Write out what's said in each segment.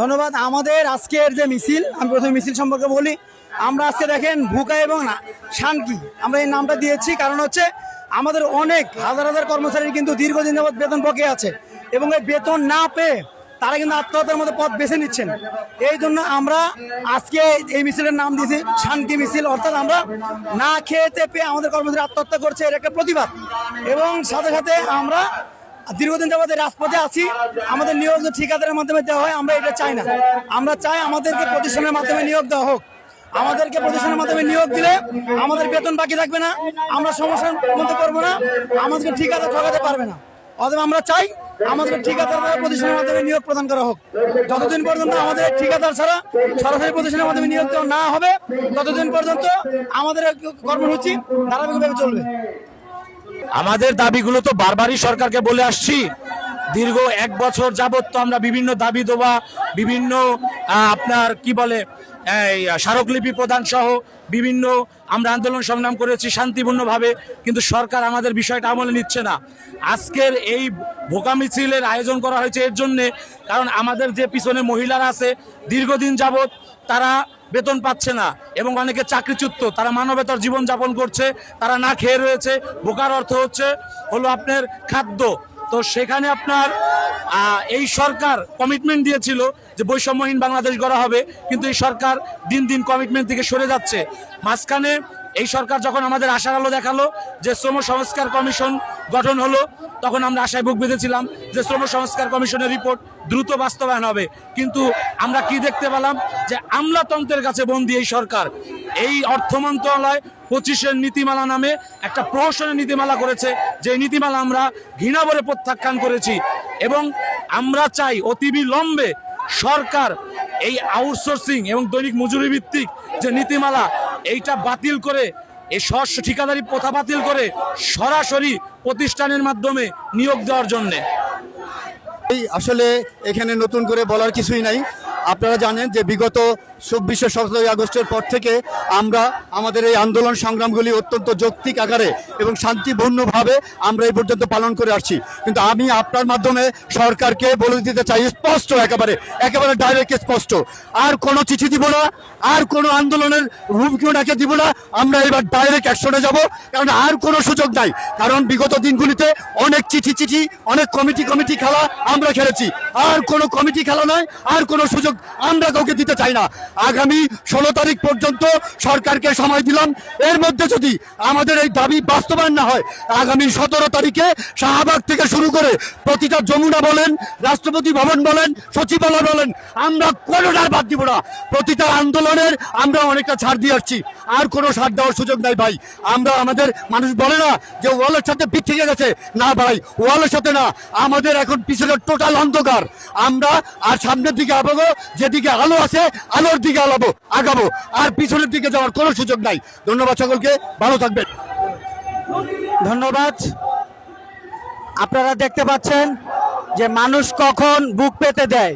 ধন্যবাদ। আমাদের আজকের যে মিছিল, আমি প্রথমে মিছিল সম্পর্কে বলি। আমরা আজকে দেখেন ভুকা এবং না, শানকি। আমরা এই নামটা দিয়েছি কারণ হচ্ছে আমাদের অনেক হাজার হাজার কর্মচারী কিন্তু দীর্ঘদিন যাবৎ বেতন বকে আছে। এবং এই বেতন না পেয়ে তারা কিন্তু আত্মহত্যার মতো পথ বেছে নিচ্ছেন। এই জন্য আমরা আজকে এই মিছিলের নাম দিয়েছি, শান্তি মিছিল। অর্থাৎ আমরা না খেতে পেয়ে আমাদের কর্মচারী আত্মহত্যা করছে এর একটা প্রতিবাদ। এবং সাথে সাথে আমরা দীর্ঘদিন যাবত রাজপথে আছি। আমাদের নিয়োগ ঠিকাদারের মাধ্যমে দেওয়া হয়, আমরা এটা চাই না। আমরা চাই আমাদেরকে প্রতিষ্ঠানের মাধ্যমে নিয়োগ দেওয়া হোক। আমাদেরকে প্রতিষ্ঠানের মাধ্যমে নিয়োগ দিলে আমাদের বেতন বাকি থাকবে না, আমরা সমস্যার মধ্যে করব না, আমাদেরকে ঠিকাদার ঠকাতে পারবে না। অথবা আমরা চাই আমাদের ঠিকাদার প্রতিষ্ঠানের মাধ্যমে নিয়োগ প্রদান করা হোক। যতদিন পর্যন্ত আমাদের ঠিকাদার ছাড়া সরাসরি প্রতিষ্ঠানের মাধ্যমে নিয়োগ না হবে, ততদিন পর্যন্ত আমাদের কর্মসূচি ধারাবাহিকভাবে চলবে। আমাদের দাবিগুলো তো বারবারই সরকারকে বলে আসছি। দীর্ঘ এক বছর যাবত তো আমরা বিভিন্ন দাবি দেওয়া বিভিন্ন আপনার কি বলে, এই, স্মারকলিপি প্রদান সহ বিভিন্ন আমরা আন্দোলন সংগ্রাম করেছি শান্তিপূর্ণভাবে, কিন্তু সরকার আমাদের বিষয়টা আমলে নিচ্ছে না। আজকের এই ভোকা মিছিলের আয়োজন করা হয়েছে এর জন্যে, কারণ আমাদের যে পিছনে মহিলারা আছে, দীর্ঘদিন যাবত তারা বেতন পাচ্ছে না এবং অনেকে চাকরিচ্যুত, তারা মানবেতর জীবন যাপন করছে, তারা না খেয়ে রয়েছে বোকার অর্থ হচ্ছে হলো আপনার খাদ্য। তো সেখানে আপনার এই সরকার কমিটমেন্ট দিয়েছিল যে বৈষম্যহীন বাংলাদেশ গড়া হবে, কিন্তু এই সরকার দিন দিন কমিটমেন্ট থেকে সরে যাচ্ছে। মাঝখানে এই সরকার যখন আমাদের আশার আলো দেখাল যে শ্রম সংস্কার কমিশন গঠন হলো, তখন আমরা আশায় বুক বেঁধেছিলাম যে শ্রম সংস্কার কমিশনের রিপোর্ট দ্রুত বাস্তবায়ন হবে। কিন্তু আমরা কি দেখতে পেলাম? যে আমলাতন্ত্রের কাছে বন্দি এই সরকার। এই অর্থ মন্ত্রণালয় পঁচিশের নীতিমালা নামে একটা প্রহসনের নীতিমালা করেছে, যে নীতিমালা আমরা ঘৃণাভরে প্রত্যাখ্যান করেছি। এবং আমরা চাই অতিবিলম্বে সরকার এই আউটসোর্সিং এবং দৈনিক মজুরি ভিত্তিক যে নীতিমালা এইটা বাতিল করে, এই সহস্য ঠিকাদারি প্রথা বাতিল করে সরাসরি প্রতিষ্ঠানের মাধ্যমে নিয়োগ দেওয়ার জন্যে। এই আসলে এখানে নতুন করে বলার কিছুই নাই। আপনারা জানেন যে বিগত চব্বিশে সতেরোই আগস্টের পর থেকে আমরা আমাদের এই আন্দোলন সংগ্রামগুলি অত্যন্ত যৌক্তিক আকারে এবং শান্তিপূর্ণভাবে আমরা এই পর্যন্ত পালন করে আসছি। কিন্তু আমি আপনার মাধ্যমে সরকারকে বলে দিতে চাই, স্পষ্ট, একেবারে একেবারে ডাইরেক্ট স্পষ্ট। আর কোনো চিঠি দিব না, আর কোনো আন্দোলনের হুমকিও ডাকে দিব না, আমরা এবার ডাইরেক্ট অ্যাকশনে যাব, কারণ আর কোনো সুযোগ নাই। কারণ বিগত দিনগুলিতে অনেক চিঠি চিঠি, অনেক কমিটি কমিটি খেলা আমরা খেলেছি। আর কোনো কমিটি খেলা নয়, আর কোনো সুযোগ আমরা কাউকে দিতে চাই না। আগামী ষোলো তারিখ পর্যন্ত সরকারকে সময় দিলাম। এর মধ্যে যদি আমাদের এই দাবি বাস্তবায়ন না হয়, আগামী সতেরো তারিখে শাহবাগ থেকে শুরু করে প্রতিটা যমুনা বলেন, রাষ্ট্রপতি ভবন বলেন, সচিবালয় বলেন, আমরা কোনোটার বাদ দিব না। প্রতিটা আন্দোলনের আমরা অনেকটা ছাড় দিয়ে আসছি। আর কোনো ছাড় দেওয়ার সুযোগ নাই ভাই। আমরা আমাদের মানুষ বলে না যে ওয়ালের সাথে থেকে গেছে। না ভাই, ওয়ালের সাথে না। আমাদের এখন পিছনে টোটাল অন্ধকার। আমরা আর সামনের দিকে আগাবো যেদিকে আলো আছে আলোর দিকে আলাবো আগাবো। আর পিছনের দিকে যাওয়ার কোনো সুযোগ নাই। ধন্যবাদ সকলকে, ভালো থাকবেন। ধন্যবাদ। আপনারা দেখতে পাচ্ছেন যে মানুষ কখন বুক পেতে দেয়,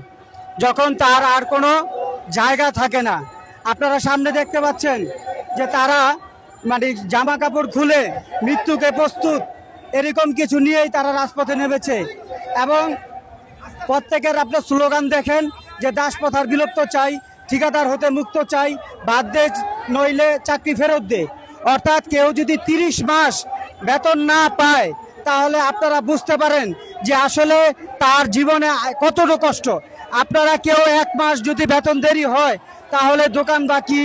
যখন তার আর কোনো জায়গা থাকে না। আপনারা সামনে দেখতে পাচ্ছেন যে তারা মানে জামা কাপড় খুলে মৃত্যুকে প্রস্তুত, এরকম কিছু নিয়েই তারা রাজপথে নেমেছে। এবং প্রত্যেকের আপনার স্লোগান দেখেন যে দাসপথার বিলুপ্ত চাই ঠিকাদার হতে মুক্ত চাই, বাদ দে নইলে চাকরি ফেরত দে। অর্থাৎ কেউ যদি তিরিশ মাস বেতন না পায়, তাহলে আপনারা বুঝতে পারেন যে আসলে তার জীবনে কতটা কষ্ট। আপনারা কেউ এক মাস যদি বেতন দেরি হয়, তাহলে দোকান বাকি,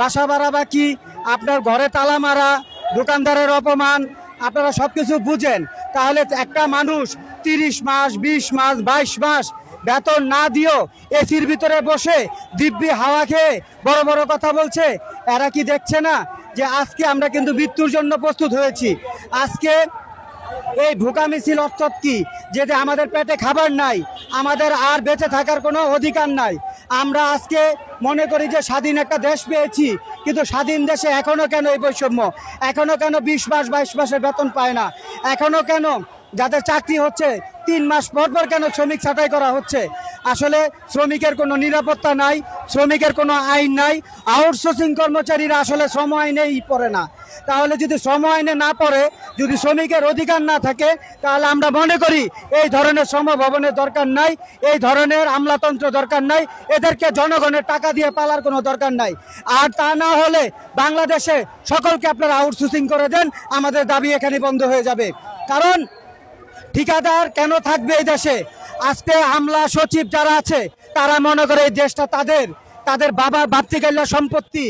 বাসা ভাড়া বাকি, আপনার ঘরে তালা মারা, দোকানদারের অপমান, আপনারা সব কিছু বুঝেন। তাহলে একটা মানুষ তিরিশ মাস, বিশ মাস, বাইশ মাস বেতন না দিও এসির ভিতরে বসে দিব্যি হাওয়া খেয়ে বড় বড় কথা বলছে। এরা কি দেখছে না যে আজকে আমরা কিন্তু মৃত্যুর জন্য প্রস্তুত হয়েছি? আজকে এই ভুকা মিছিল অর্থাৎ কি? যে যে আমাদের পেটে খাবার নাই, আমাদের আর বেঁচে থাকার কোনো অধিকার নাই। আমরা আজকে মনে করি যে স্বাধীন একটা দেশ পেয়েছি, কিন্তু স্বাধীন দেশে এখনও কেন এই বৈষম্য? এখনও কেন বিশ মাস, বাইশ মাসের বেতন পায় না? এখনও কেন যাদের চাকরি হচ্ছে তিন মাস পর পর কেন শ্রমিক ছাঁটাই করা হচ্ছে? আসলে শ্রমিকের কোনো নিরাপত্তা নাই, শ্রমিকের কোনো আইন নাই আউটসোর্সিং কর্মচারীরা আসলে শ্রম আইনেই পড়ে না। তাহলে যদি শ্রম আইনে না পড়ে, যদি শ্রমিকের অধিকার না থাকে, তাহলে আমরা মনে করি এই ধরনের শ্রম ভবনের দরকার নাই, এই ধরনের আমলাতন্ত্র দরকার নাই, এদেরকে জনগণের টাকা দিয়ে পালার কোনো দরকার নাই। আর তা না হলে বাংলাদেশে সকলকে আপনারা আউটসোর্সিং করে দেন, আমাদের দাবি এখানে বন্ধ হয়ে যাবে। কারণ ঠিকাদার কেন থাকবে এই দেশে? আজকে আমলা সচিব যারা আছে, তারা মনে করে এই দেশটা তাদের তাদের বাবার ভাতৃকাল্য সম্পত্তি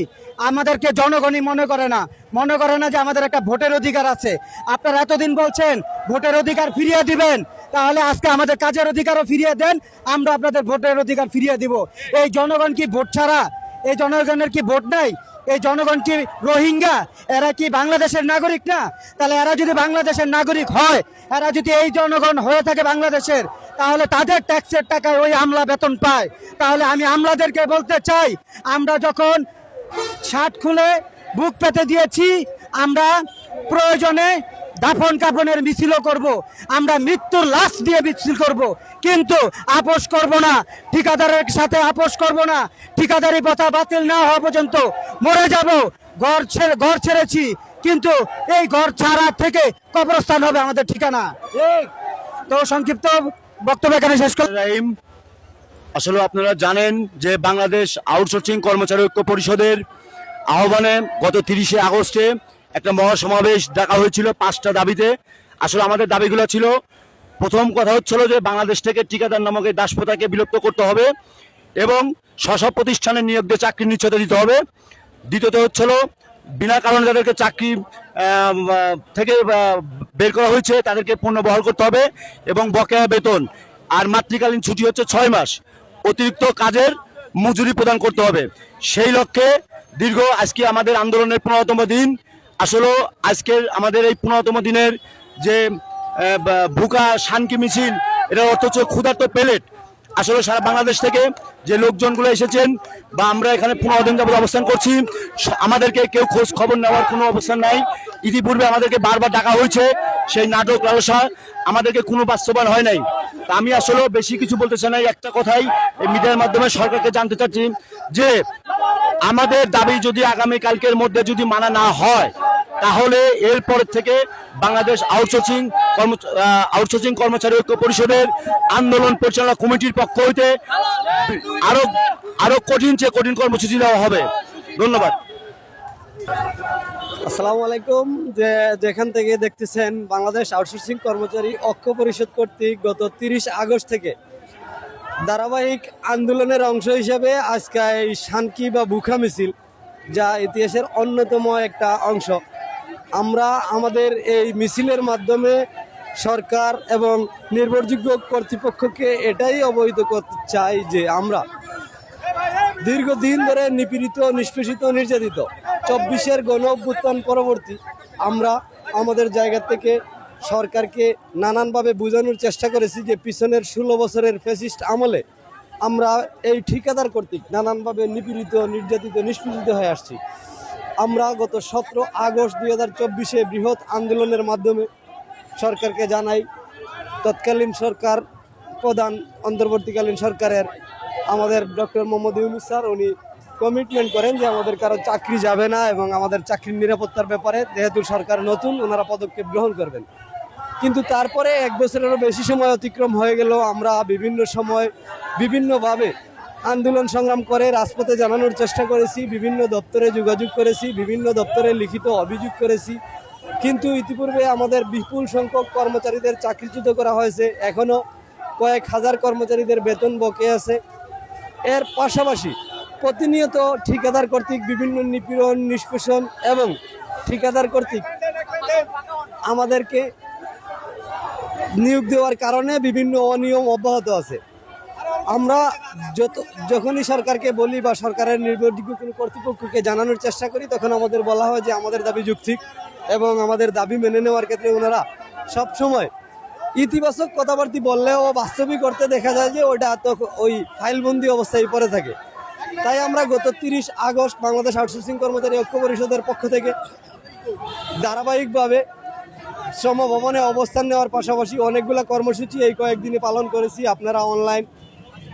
আমাদেরকে জনগণই মনে করে না। মনে করে না যে আমাদের একটা ভোটের অধিকার আছে। আপনারা এতদিন বলছেন, ভোটের অধিকার ফিরিয়ে দিবেন। তাহলে আজকে আমাদের কাজের অধিকারও ফিরিয়ে দেন, আমরা আপনাদের ভোটের অধিকার ফিরিয়ে দিব। এই জনগণ কি ভোট ছাড়া? এই জনগণের কি ভোট নাই? এই জনগণ কি রোহিঙ্গা? এরা কি বাংলাদেশের নাগরিক না? তাহলে এরা যদি বাংলাদেশের নাগরিক হয়, এরা যদি এই জনগণ হয়ে থাকে বাংলাদেশের, তাহলে তাদের ট্যাক্সের টাকায় ওই আমলা বেতন পায়। তাহলে আমি আমলাদেরকে বলতে চাই, আমরা যখন শার্ট খুলে বুক পেতে দিয়েছি, আমরা প্রয়োজনে দাফন কাফনের মিছিলও করব আমরা মৃত্যুর লাশ দিয়ে মিছিল করব কিন্তু আপোষ করব না ঠিকাদারের সাথে আপোষ করব না ঠিকাদারি কথা বাতিল না হওয়া পর্যন্ত মরে যাব ঘর ছেড়ে ঘর ছেড়েছি কিন্তু এই ঘর ছাড়া থেকে কবরস্থান হবে আমাদের ঠিকানা। তো সংক্ষিপ্ত বক্তব্য এখানে শেষ কর রাহিম আসলে আপনারা জানেন যে বাংলাদেশ আউটসোর্সিং কর্মচারী ঐক্য পরিষদের আহ্বানে গত তিরিশে আগস্টে একটা মহাসমাবেশ ডাকা হয়েছিল পাঁচটা দাবিতে। আসলে আমাদের দাবিগুলো ছিল, প্রথম কথা হচ্ছিল যে বাংলাদেশ থেকে ঠিকাদার নামক এই দাসপ্রথাকে বিলুপ্ত করতে হবে এবং স্ব প্রতিষ্ঠানে নিয়োগ দিয়ে চাকরি নিশ্চয়তা দিতে হবে। দ্বিতীয়ত হচ্ছিল, বিনা কারণে যাদেরকে চাকরি থেকে বের করা হয়েছে, তাদেরকে পণ্য পুনর্বহাল করতে হবে এবং বকেয়া বেতন আর মাতৃকালীন ছুটি হচ্ছে ছয় মাস। অতিরিক্ত কাজের মজুরি প্রদান করতে হবে। সেই লক্ষ্যে দীর্ঘ আজকে আমাদের আন্দোলনের পনেরোতম দিন। আসলে আজকের আমাদের এই পনেরোতম দিনের যে ভুকা শানকি মিছিল এটা অর্থ হচ্ছে ক্ষুধার্ত প্লেট আসলে সারা বাংলাদেশ থেকে যে লোকজনগুলো এসেছেন বা আমরা এখানে পনেরো দিন যাবত অবস্থান করছি আমাদেরকে কেউ খোঁজ খবর নেওয়ার কোনো অবস্থান নাই। ইতিপূর্বে আমাদেরকে বারবার ডাকা হয়েছে সেই নাটক লালসা, আমাদেরকে কোনো বাস্তবায়ন হয় নাই। আমি আসলে বেশি কিছু বলতে চাই না একটা কথাই এই মিডিয়ার মাধ্যমে সরকারকে জানতে চাচ্ছি যে, আমাদের দাবি যদি আগামী কালকের মধ্যে যদি মানা না হয় তাহলে এরপর থেকে বাংলাদেশ আউটসোর্সিং কর্ম আউটসোর্সিং কর্মচারী ঐক্য পরিষদের আন্দোলন পরিচালনা কমিটির পক্ষ হইতে আরও আরও কঠিন চেয়ে কঠিন কর্মসূচি দেওয়া হবে। ধন্যবাদ। আসসালামু আলাইকুম। যে, যেখান থেকে দেখতেছেন, বাংলাদেশ আউটসোর্সিং কর্মচারী ঐক্য পরিষদ কর্তৃক গত তিরিশ আগস্ট থেকে ধারাবাহিক আন্দোলনের অংশ হিসেবে আজকে এই শানকি বা বুখা মিছিল, যা ইতিহাসের অন্যতম একটা অংশ। আমরা আমাদের এই মিছিলের মাধ্যমে সরকার এবং নির্ভরযোগ্য কর্তৃপক্ষকে এটাই অবহিত করতে চাই যে আমরা দীর্ঘদিন ধরে নিপীড়িত, নিষ্পেষিত, নির্যাতিত চব্বিশের গণ অভ্যুত্থান পরবর্তী আমরা আমাদের জায়গা থেকে সরকারকে নানানভাবে বোঝানোর চেষ্টা করেছি যে পিছনের ষোলো বছরের ফেসিস্ট আমলে আমরা এই ঠিকাদার কর্তৃক নানানভাবে নিপীড়িত, নির্যাতিত, নিষ্পেষিত হয়ে আসছি। আমরা গত সতেরো আগস্ট দুই হাজার চব্বিশে বৃহৎ আন্দোলনের মাধ্যমে সরকারকে জানাই, তৎকালীন সরকার প্রধান, অন্তর্বর্তীকালীন সরকারের আমাদের ডক্টর মোহাম্মদ ইউনুস স্যার, উনি কমিটমেন্ট করেন যে আমাদের কারও চাকরি যাবে না এবং আমাদের চাকরির নিরাপত্তার ব্যাপারে যেহেতু সরকার নতুন, ওনারা পদক্ষেপ গ্রহণ করবেন। কিন্তু তারপরে এক বছরেরও বেশি সময় অতিক্রম হয়ে গেল। আমরা বিভিন্ন সময় বিভিন্নভাবে আন্দোলন সংগ্রাম করে, রাজপথে জানানোর চেষ্টা করেছি, বিভিন্ন দপ্তরে যোগাযোগ করেছি, বিভিন্ন দপ্তরে লিখিত অভিযোগ করেছি। কিন্তু ইতিপূর্বে আমাদের বিপুল সংখ্যক কর্মচারীদের চাকরিচ্যুত করা হয়েছে। এখনও কয়েক হাজার কর্মচারীদের বেতন বকে আছে। এর পাশাপাশি প্রতিনিয়ত ঠিকাদার কর্তৃক বিভিন্ন নিপীড়ন, নিষ্পেষণ এবং ঠিকাদার কর্তৃক আমাদেরকে নিয়োগ দেওয়ার কারণে বিভিন্ন অনিয়ম অব্যাহত আছে। আমরা যত যখনই সরকারকে বলি বা সরকারের নির্ভরযোগ্য কোনো কর্তৃপক্ষকে জানানোর চেষ্টা করি, তখন আমাদের বলা হয় যে আমাদের দাবি যুক্তিক এবং আমাদের দাবি মেনে নেওয়ার ক্ষেত্রে ওনারা সবসময় ইতিবাচক কথাবার্তি বললেও বাস্তবিক করতে দেখা যায় যে ওটা ওই ফাইলবন্দি অবস্থায় পড়ে থাকে। তাই আমরা গত তিরিশ আগস্ট বাংলাদেশ আউটসোর্সিং কর্মচারী ঐক্য পরিষদের পক্ষ থেকে ধারাবাহিকভাবে শ্রম ভবনে অবস্থান নেওয়ার পাশাপাশি অনেকগুলো কর্মসূচি এই কয়েকদিনে পালন করেছি। আপনারা অনলাইন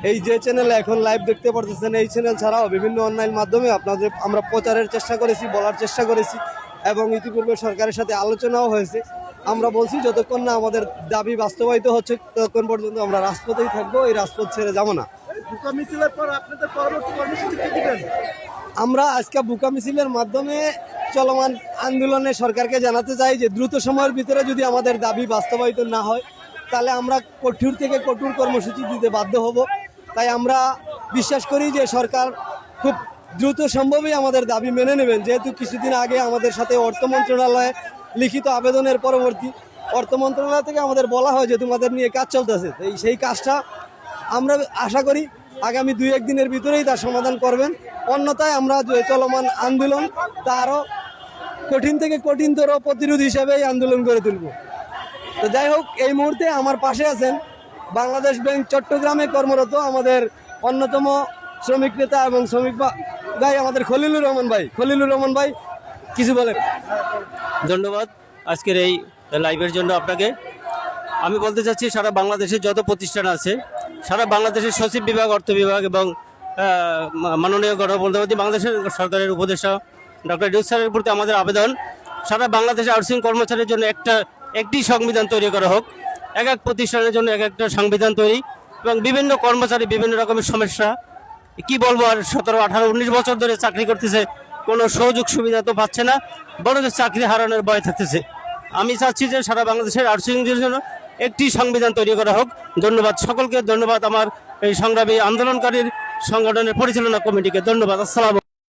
এই যে চ্যানেলে এখন লাইভ দেখতে পারতেছেন এই চ্যানেল ছাড়াও বিভিন্ন অনলাইন মাধ্যমে আপনাদের আমরা প্রচারের চেষ্টা করেছি বলার চেষ্টা করেছি এবং ইতিপূর্বে সরকারের সাথে আলোচনাও হয়েছে। আমরা বলছি যতক্ষণ না আমাদের দাবি বাস্তবায়িত হচ্ছে ততক্ষণ পর্যন্ত আমরা রাজপথেই থাকব এই রাজপথ ছেড়ে যাব না। আমরা আজকে বুকা মিছিলের মাধ্যমে চলমান আন্দোলনে সরকারকে জানাতে চাই যে দ্রুত সময়ের ভিতরে যদি আমাদের দাবি বাস্তবায়িত না হয় তাহলে আমরা কঠোর থেকে কঠোর কর্মসূচি দিতে বাধ্য হব। তাই আমরা বিশ্বাস করি যে সরকার খুব দ্রুত সম্ভবই আমাদের দাবি মেনে নেবেন। যেহেতু কিছুদিন আগে আমাদের সাথে অর্থ মন্ত্রণালয়ে লিখিত আবেদনের পরবর্তী অর্থ মন্ত্রণালয় থেকে আমাদের বলা হয় যে তোমাদের নিয়ে কাজ চলতেছে। এই সেই কাজটা আমরা আশা করি আগামী দুই একদিনের ভিতরেই তার সমাধান করবেন। অন্যথায় আমরা যে চলমান আন্দোলন তা আরও কঠিন থেকে কঠিনতর প্রতিরোধ হিসাবে এই আন্দোলন করে তুলব। তো যাই হোক, এই মুহূর্তে আমার পাশে আছেন বাংলাদেশ ব্যাংক চট্টগ্রামে কর্মরত আমাদের অন্যতম শ্রমিক নেতা এবং শ্রমিক ভাই আমাদের খলিলুর রহমান ভাই। খলিলুর রহমান ভাই, কিছু বলেন। ধন্যবাদ আজকের এই লাইভের জন্য আপনাকে। আমি বলতে চাচ্ছি, সারা বাংলাদেশের যত প্রতিষ্ঠান আছে, সারা বাংলাদেশের সচিব বিভাগ, অর্থ বিভাগ এবং মাননীয় গণপ্রধানমন্ত্রী বাংলাদেশের সরকারের উপদেষ্টা ডক্টর ইউনুস স্যারের প্রতি আমাদের আবেদন। সারা বাংলাদেশের আউটসোর্সিং কর্মচারীর জন্য একটা, একটি সংবিধান তৈরি করা হোক। এক এক প্রতিষ্ঠানের জন্য এক একটা সংবিধান তৈরি এবং বিভিন্ন কর্মচারী বিভিন্ন রকমের সমস্যা। কি বলব আর সতেরো, আঠারো, উনিশ বছর ধরে চাকরি করতেছে, কোনো সুযোগ সুবিধা তো পাচ্ছে না বরং চাকরি হারানোর ভয় থাকতেছে। আমি চাচ্ছি যে সারা বাংলাদেশের আর্টসিংয়ের জন্য একটি সংবিধান তৈরি করা হোক। ধন্যবাদ সকলকে, ধন্যবাদ আমার এই সংগ্রামী আন্দোলনকারীর সংগঠনের পরিচালনা কমিটিকে, ধন্যবাদ, আসসালাম